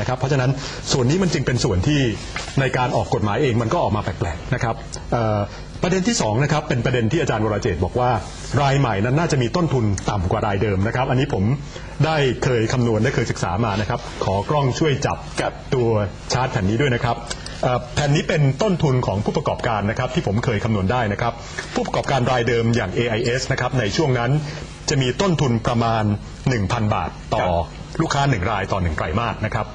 นะครับเพราะฉะนั้นส่วนนี้มันจึงเป็นส่วนที่ในการออกกฎหมายเองมันก็ออกมาแปลกๆนะครับเอ่อประเด็นที่สองนะครับเป็นประเด็นที่อาจารย์วรเจตน์บอกว่ารายใหม่นั้นน่าจะมีต้นทุนต่ำกว่ารายเดิมนะครับ อันนี้ผมได้เคยคำนวณได้เคยศึกษามานะครับ ขอกล้องช่วยจับกับตัวชาร์ตแผ่นนี้ด้วยนะครับเอ่อแผ่นนี้เป็นต้นทุนของผู้ประกอบการนะครับที่ผมเคยคำนวณได้นะครับ ผู้ประกอบการรายเดิมอย่าง AIS นะครับในช่วงนั้นจะมีต้นทุนประมาณ 1,000 บาทต่อลูกค้าหนึ่งรายต่อหนึ่งไตรมาสนะครับ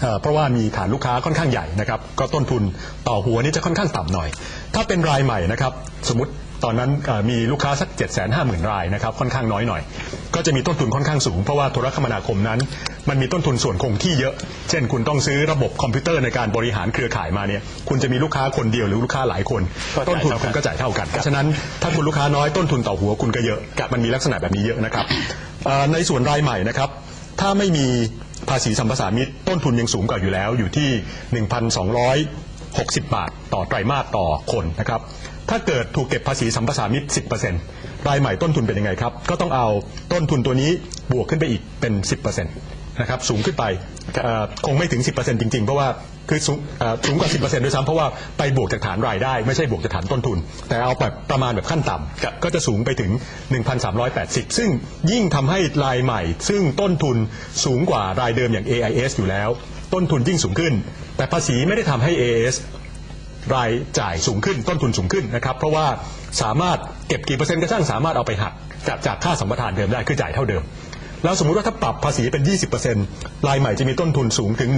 เอ่อเพราะว่ามีฐานลูกค้าค่อนข้างใหญ่นะครับก็ต้นทุนต่อหัวนี่จะค่อนข้างต่ำหน่อย ถ้าเป็นรายใหม่นะครับสมมติตอนนั้นเอ่อมีลูกค้าสัก 7 5 0 0 0 0 รายนะครับค่อนข้างน้อยหน่อย ก็จะมีต้นทุนค่อนข้างสูง เพราะว่าโทรคมนาคมนั้น มันมีต้นทุนส่วนคงที่เยอะ เช่น คุณต้องซื้อระบบคอมพิวเตอร์ในการบริหารเครือข่ายมาเนี่ยคุณจะมีลูกค้าคนเดียวหรือลูกค้าหลายคนก็จ่ายต้นทุนเท่ากันคุณก็จ่ายเท่ากันเพราะฉะนั้นถ้าคุณลูกค้าน้อยต้นทุนต่อหัวคุณก็เยอะมันมีลักษณะแบบนี้เยอะนะครับเอ่อในส่วนรายใหม่นะครับถ้าไม่มี ภาษีสัมปทามิตรต้นทุนยังสูงกว่าอยู่แล้วอยู่ที่ 1,260 บาท ต่อไตรมาสต่อคนนะครับถ้าเกิดถูกเก็บภาษีสัมปทามิตร10%รายใหม่ต้นทุนเป็นยังไงครับ ก็ต้องเอาต้นทุนตัวนี้บวกขึ้นไปอีกเป็น 10%นะครับสูงขึ้นไปคงไม่ถึง 10%จริงๆ เพราะว่า คือสูงเอ่อสูงกว่า 10%ด้วยซ้ำเพราะว่าไปบวกจากฐานรายได้ ไม่ใช่บวกจากฐานต้นทุน แต่เอาแบบประมาณแบบขั้นต่ำก็จะสูงไปถึง 1,380 ซึ่งยิ่งทำให้รายใหม่ ซึ่งต้นทุนสูงกว่ารายเดิมอย่าง AIS อยู่แล้ว ต้นทุนยิ่งสูงขึ้น แต่ภาษีไม่ได้ทำให้ AIS รายจ่ายสูงขึ้นต้นทุนสูงขึ้นนะครับเพราะว่าสามารถเก็บกี่เปอร์เซ็นต์ก็ช่างสามารถเอาไปหักจากจากค่าสัมปทานเดิมได้คือจ่ายเท่าเดิม แล้วสมมุติว่าถ้าปรับภาษีเป็น 20%รายใหม่จะมีต้นทุนสูงถึง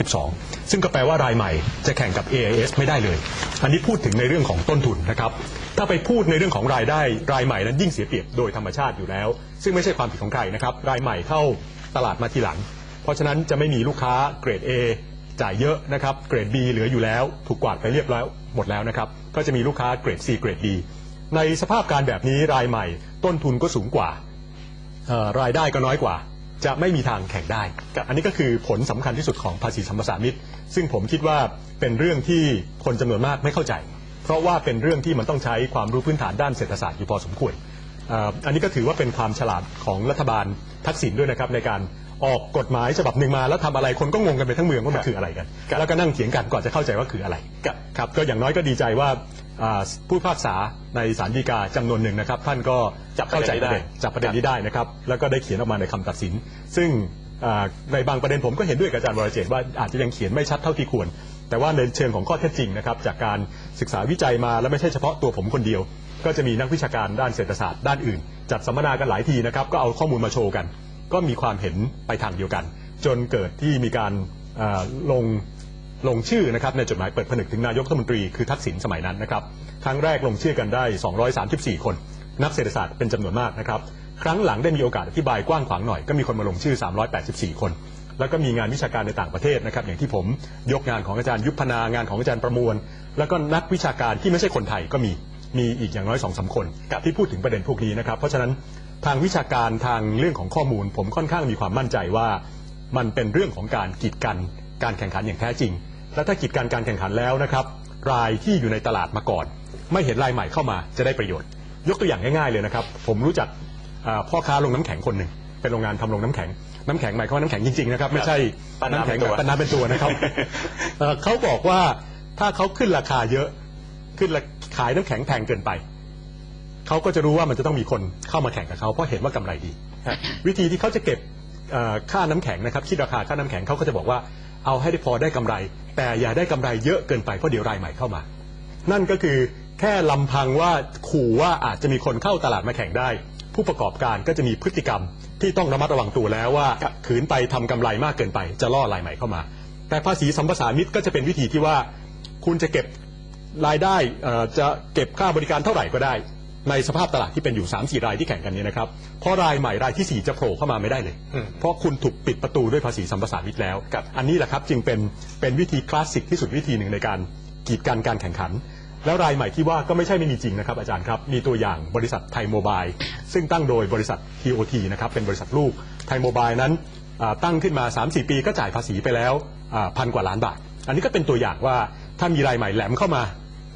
1,512 ซึ่งก็แปลว่ารายใหม่จะแข่งกับ AIS ไม่ได้เลย อันนี้พูดถึงในเรื่องของต้นทุนนะครับ ถ้าไปพูดในเรื่องของรายได้รายใหม่นั้นยิ่งเสียเปรียบโดยธรรมชาติอยู่แล้ว ซึ่งไม่ใช่ความผิดของใครนะครับ รายใหม่เข้าตลาดมาทีหลัง เพราะฉะนั้นจะไม่มีลูกค้าเกรด A จ่ายเยอะนะครับเกรด B เหลืออยู่แล้ว ถูกกวาดไปเรียบร้อยหมดแล้วนะครับก็จะมีลูกค้าเกรด C เกรด D ในสภาพการแบบนี้รายใหม่ ต้นทุนก็สูงกว่า รายได้ก็น้อยกว่า จะไม่มีทางแข่งได้ อันนี้ก็คือผลสำคัญที่สุดของภาษีสัมปทานมิตร ซึ่งผมคิดว่าเป็นเรื่องที่คนจำนวนมากไม่เข้าใจ เพราะว่าเป็นเรื่องที่มันต้องใช้ความรู้พื้นฐานด้านเศรษฐศาสตร์อยู่พอสมควรอันนี้ก็ถือว่าเป็นความฉลาดของรัฐบาลทักษิณด้วยนะครับในการออกกฎหมายฉบับหนึ่งมาแล้วทำอะไรคนก็งงกันไปทั้งเมืองว่ามันคืออะไรกัน แล้วก็นั่งเถียงกันก่อนจะเข้าใจว่าคืออะไรครับก็อย่างน้อยก็ดีใจว่า ผู้พิพากษาในศาลฎีกาจำนวนหนึ่งนะครับ ท่านก็จับประเข้าเด็นใจนี้ประได้เด็นจับประเด็นนี้ได้นะครับ แล้วก็ได้เขียนออกมาในคำตัดสิน ซึ่งอ่าในบางประเด็นผมก็เห็นด้วยกับอาจารย์วรเจตน์ว่าอาจจะยังเขียนไม่ชัดเท่าที่ควร แต่ว่าในเชิงของข้อเท็จจริงนะครับ จากการศึกษาวิจัยมาและไม่ใช่เฉพาะตัวผมคนเดียว ก็จะมีนักวิชาการด้านเศรษฐศาสตร์ด้านอื่น จัดสัมมนากันหลายทีนะครับก็เอาข้อมูลมาโชว์กัน ก็มีความเห็นไปทางเดียวกัน จนเกิดที่มีการเอ่อลง ลงชื่อนะครับในจดหมายเปิดผนึกถึงนายกรัฐมนตรีคือทักษิณสมัยนั้นนะครับครั้งแรกลงชื่อกันได้ 234 คน นักเศรษฐศาสตร์เป็นจำนวนมากนะครับครั้งหลังได้มีโอกาสอธิบายกว้างขวางหน่อยก็มีคนมาลงชื่อ 384 คน แล้วก็มีงานวิชาการในต่างประเทศนะครับอย่างที่ผมยกงานของอาจารย์ยุพนางานของอาจารย์ประมวล แล้วก็นักวิชาการที่ไม่ใช่คนไทยก็มีมีอีกอย่างน้อยสองสามคน ที่พูดถึงประเด็นพวกนี้นะครับ เพราะฉะนั้นทางวิชาการทางเรื่องของข้อมูล ผมค่อนข้างมีความมั่นใจว่า มันเป็นเรื่องของการกีดกันการแข่งขันอย่างแท้จริง และถ้ากีดกันการแข่งขันแล้วนะครับรายที่อยู่ในตลาดมาก่อน ไม่เห็นรายใหม่เข้ามาจะได้ประโยชน์ ยกตัวอย่างง่ายๆเลยนะครับ ผมรู้จักอ่าพ่อค้าลงน้ำแข็งคนหนึ่งเป็นโรงงานทำลงน้ำแข็งน้ำแข็งหมายความว่าน้ำแข็งจริงๆนะครับไม่ใช่ปั้นน้ำน้ำแข็งเป็นตัวแบบปั้นน้ำเป็นตัวนะครับเอ่อเขาบอกว่าถ้าเขาขึ้นราคาเยอะขึ้นราขายน้ำแข็งแพงเกินไปเขาก็จะรู้ว่ามันจะต้องมีคนเข้ามาแข่งกับเขาเพราะเห็นว่ากำไรดี วิธีที่เขาจะเก็บเอ่อค่าน้ำแข็งนะครับคิดราคาค่าน้ำแข็งเขาก็จะบอกว่า เอาให้ได้พอได้กำไร แต่อย่าได้กำไรเยอะเกินไปเพราะเดี๋ยวรายใหม่เข้ามา นั่นก็คือแค่ลำพังว่าขู่ว่าอาจจะมีคนเข้าตลาดมาแข่งได้ ผู้ประกอบการก็จะมีพฤติกรรมที่ต้องระมัดระวังตัวแล้วว่าขืนไปทำกำไรมากเกินไป จะล่อรายใหม่เข้ามา แต่ภาษีสัมปทานมิตรก็จะเป็นวิธีที่ว่า คุณจะเก็บรายได้เอ่อจะเก็บค่าบริการเท่าไหร่ก็ได้ ในสภาพตลาดที่เป็นอยู่3 4รายที่แข่งกันเนี้นะครับเพราะรายใหม่รายที่ 4 จะโผล่เข้ามาไม่ได้เลย อืมเพราะคุณถูกปิดประตูด้วยภาษีสัมปทานมิตรแล้วอันนี้แหละครับจึงเป็นเป็นวิธีคลาสสิกที่สุดวิธีหนึ่งในการกีดกันการแข่งขัน แล้วรายใหม่ที่ว่าก็ไม่ใช่ไม่มีจริงนะครับอาจารย์ครับ มีตัวอย่างบริษัทไทยโมบายซึ่งตั้งโดยบริษัท TOT นะครับเป็นบริษัทลูกไทยโมบายนั้นอ่าตั้งขึ้นมา 3-4 ปีก็จ่ายภาษีไปแล้วอ่าพันกว่าล้านบาท อันนี้ก็เป็นตัวอย่างว่าถ้ามีรายใหม่แหลมเข้ามา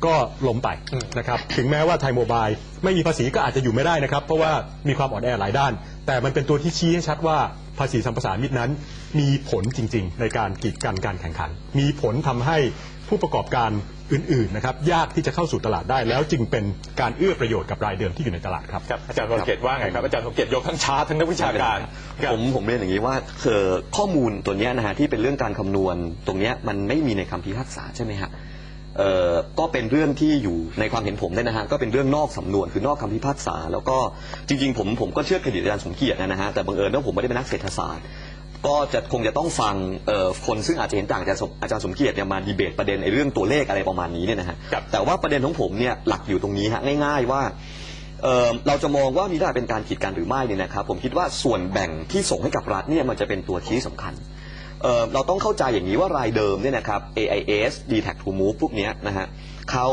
ก็ล้มไปอืมนะครับถึงแม้ว่าไทยโมบายไม่มีภาษีก็อาจจะอยู่ไม่ได้นะครับ เพราะว่ามีความอ่อนแอหลายด้าน แต่มันเป็นตัวที่ชี้ให้ชัดว่าภาษีสัมปทานมิตรนั้น มีผลจริง ๆ ในการกีดกันการแข่งขัน มีผลทำให้ผู้ประกอบการอื่นๆนะครับยากที่จะเข้าสู่ตลาดได้แล้วจึงเป็นการเอื้อประโยชน์กับรายเดิมที่อยู่ในตลาดครับครับอาจารย์สมเกียรติว่าไงครับอาจารย์สมเกียรติยกทั้งชาร์ตทั้งนักวิชาการครับผมผมเรียนอย่างนี้ว่าคือข้อมูลตัวเนี้ยนะฮะที่เป็นเรื่องการคำนวณตรงเนี้ยมันไม่มีในคำพิพากษาใช่ไหมฮะ เอ่อก็เป็นเรื่องที่อยู่ในความเห็นผมเนี่ยนะฮะก็เป็นเรื่องนอกสำนวนคือนอกคำพิพากษา แล้วก็จริงๆผมผมก็เชื่อเครดิตอาจารย์สมเกียรตินะฮะแต่บังเอิญว่าผมไม่ได้เป็นนักเศรษฐศาสตร์ ก็จะคงจะต้องฟังเอ่อคนซึ่งอาจจะเห็นต่างจากอาจารย์สมอาจารย์สมเกียรติเนี่ยมาดีเบตประเด็นในเรื่องตัวเลขอะไรประมาณนี้เนี่ยนะฮะครับ แต่ว่าประเด็นของผมเนี่ยหลักอยู่ตรงนี้ฮะง่ายๆว่า เอ่อเราจะมองว่ามีได้เป็นการกีดกันหรือไม่เนี่ยนะครับผมคิดว่าส่วนแบ่งที่ส่งให้กับรัฐเนี่ยมันจะเป็นตัวชี้สำคัญ เอ่อเราต้องเข้าใจอย่างนี้ว่ารายเดิมเนี่ยนะครับ AIS d t a c to Move พวกเนี้ยนะฮะเขา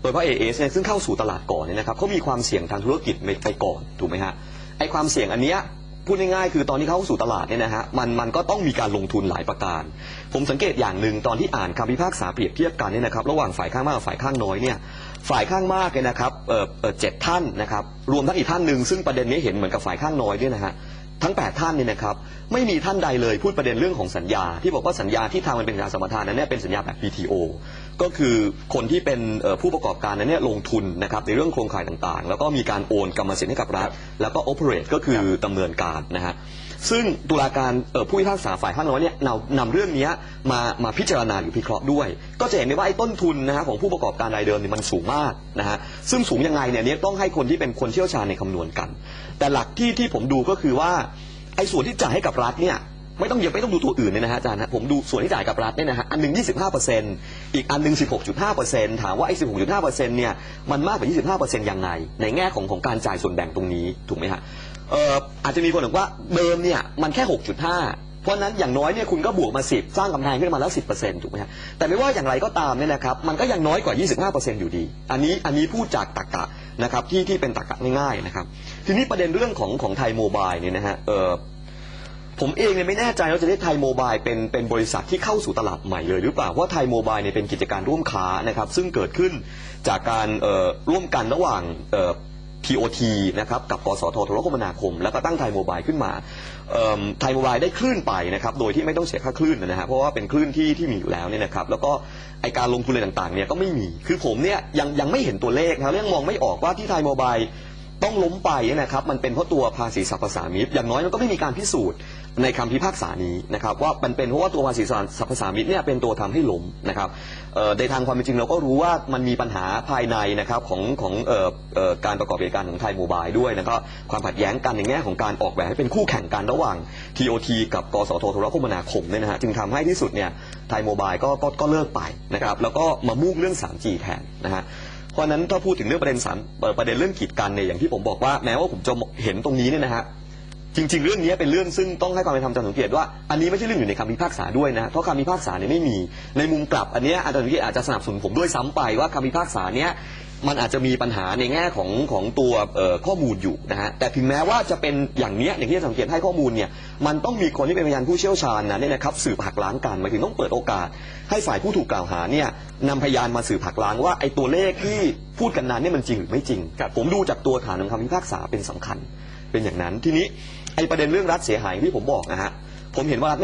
โดยเฉพาะ AIS เนี่ยซึ่งเข้าสู่ตลาดก่อนเนี่ยนะครับเขามีความเสี่ยงทางธุรกิจไปก่อนถูกไหมฮะไอความเสี่ยงอันเนี้ยพูดง่ายๆคือตอนที่เขาเข้าสู่ตลาดเนี่ยนะฮะมันมันก็ต้องมีการลงทุนหลายประการ ผมสังเกตอย่างหนึ่งตอนที่อ่านคำพิพากษาเปรียบเทียบกันเนี่ยนะครับระหว่างฝ่ายข้างมากกับฝ่ายข้างน้อยเนี่ยฝ่ายข้างมากเนี่ยนะครับเอ่อเจ็ดท่านนะครับรวมทั้งอีกท่านหนึ่งซึ่งประเด็นนี้เห็นเหมือนกับฝ่ายข้างน้อยด้วยนะฮะ ทั้ง 8 ท่านเนี่ยนะครับไม่มีท่านใดเลยพูดประเด็นเรื่องของสัญญา ที่บอกว่าสัญญาที่ทางมันเป็นสัญญาสมรทานนั้นเนี่ยเป็นสัญญาแบบ PTO ก็คือคนที่เป็นเอ่อผู้ประกอบการนั้นเนี่ยลงทุนนะครับในเรื่องโครงข่ายต่างๆ แล้วก็มีการโอนกรรมสิทธิ์ให้กับรัฐ แล้วก็ operate ก็คือดำเนินการนะฮะ ซึ่งตุลาการเอ่อผู้พิพากษาฝ่ายข้างน้อยเนี่ยนำนำเรื่องเนี้ยมามาพิจารณาหรือพิเคราะห์ด้วย ก็จะเห็นได้ว่าไอ้ต้นทุนนะฮะของผู้ประกอบการรายเดิมเนี่ยมันสูงมากนะฮะซึ่งสูงยังไงเนี่ยเนี่ยต้องให้คนที่เป็นคนเชี่ยวชาญในคำนวณกัน แต่หลักที่ที่ผมดูก็คือว่าไอ้ส่วนที่จ่ายให้กับรัฐเนี่ยไม่ต้องยังไม่ต้องดูตัวอื่นเลยนะฮะอาจารย์นะผมดูส่วนที่จ่ายกับรัฐเนี่ยนะฮะอันหนึ่ง25%อีกอันหนึ่ง16.5%ถามว่าไอ้16.5%เนี่ยมันมากกว่า 25%ยังไง ในแง่ของของการจ่ายส่วนแบ่งตรงนี้ถูกไหมฮะ เอ่ออาจจะมีคนบอกว่าเดิมเนี่ยมันแค่ 6.5 เพราะฉะนั้นอย่างน้อยเนี่ยคุณก็บวกมา 10 สร้างกำแพงขึ้นมาแล้ว 10%ถูกไหมฮะแต่ไม่ว่าอย่างไรก็ตามเนี่ยนะครับมันก็ยังน้อยกว่า 25%อยู่ดี อันนี้อันนี้พูดจากตรรกะนะครับที่ที่เป็นตรรกะง่ายๆนะครับทีนี้ประเด็นเรื่องของของไทยโมบายเนี่ยนะฮะเอ่อผมเองเนี่ยไม่แน่ใจว่าจะได้ไทยโมบายเป็นเป็นบริษัทที่เข้าสู่ตลาดใหม่เลยหรือเปล่าเพราไทยโมบายเนี่ยเป็นกิจการร่วมค้านะครับซึ่งเกิดขึ้นจากการเอ่อร่วมกันระหว่างเอ่อ POT นะครับกับกสทโทรคมนาคม แล้วก็ตั้งไทยโมบายขึ้นมาไทยโมบายได้คลื่นไปนะครับโดยที่ไม่ต้องเสียค่าคลื่นนะฮะเพราะว่าเป็นคลื่นที่ที่มีอยู่แล้วเนี่ยนะครับแล้วก็ไอการลงทุนอะไรต่างๆเนี่ยก็ไม่มี คือผมเนี่ยยังยังไม่เห็นตัวเลขนะเรื่องมองไม่ออกว่าที่ไทยโมบาย ต้องล้มไปนะครับมันเป็นเพราะตัวภาษีสรรพสามิตอย่างน้อยมันก็ไม่มีการพิสูจน์ในคำพิพากษานี้นะครับว่ามันเป็นเพราะว่าตัวภาษีสรรพสามิตเนี่ยเป็นตัวทำให้ล้มนะครับในทางความเป็นจริงเราก็รู้ว่ามันมีปัญหาภายในนะครับของของออการประกอบกิจการของไทยโมบายด้วยนะครับความขัดแย้งกันในแง่ของการออกแบบให้เป็นคู่แข่งกันระหว่าง TOT กับกสทโทรคมนาคมเนี่ยนะฮะจึงทำให้ที่สุดเนี่ยไทยโมบายก็ก็เลิกไปนะครับแล้วก็มามุ่งเรื่อง 3G แทนนะฮะ เพราะนั้นถ้าพูดถึงเรื่องประเด็นสารประเด็นเรื่องกีดกันเนี่ยอย่างที่ผมบอกว่าแม้ว่าผมจะเห็นตรงนี้เนี่ยนะฮะจริง ๆ เรื่องนี้เป็นเรื่องซึ่งต้องให้ความเป็นธรรมอาจารย์สังเกตว่าอันนี้ไม่ใช่เรื่องอยู่ในคำพิพากษาด้วยนะเพราะคำพิพากษาเนี่ยไม่มีในมุมกลับอันนี้อาจารย์สังเกตอาจจะสนับสนุนผมด้วยซ้ำไปว่าคำพิพากษาเนี้ย มันอาจจะมีปัญหาในแง่ของของตัวเอ่อข้อมูลอยู่นะฮะแต่ถึงแม้ว่าจะเป็นอย่างเนี้ยอย่างที่อาจารย์สังเกตให้ข้อมูลเนี่ยมันต้องมีคนที่เป็นพยานผู้เชี่ยวชาญนะเนี่ยนะครับสืบหักล้างกันหมายถึงต้องเปิดโอกาส ให้ฝ่ายผู้ถูกกล่าวหาเนี่ยนำพยานมาสืบหักล้างว่าไอ้ตัวเลขที่พูดกันนั้นเนี่ยมันจริงหรือไม่จริงครับผมดูจากตัวฐานของคำพิพากษาเป็นสำคัญ เป็นอย่างนั้นทีนี้ไอ้ประเด็นเรื่องรัฐเสียหายที่ผมบอกนะฮะผมเห็นว่ารัฐ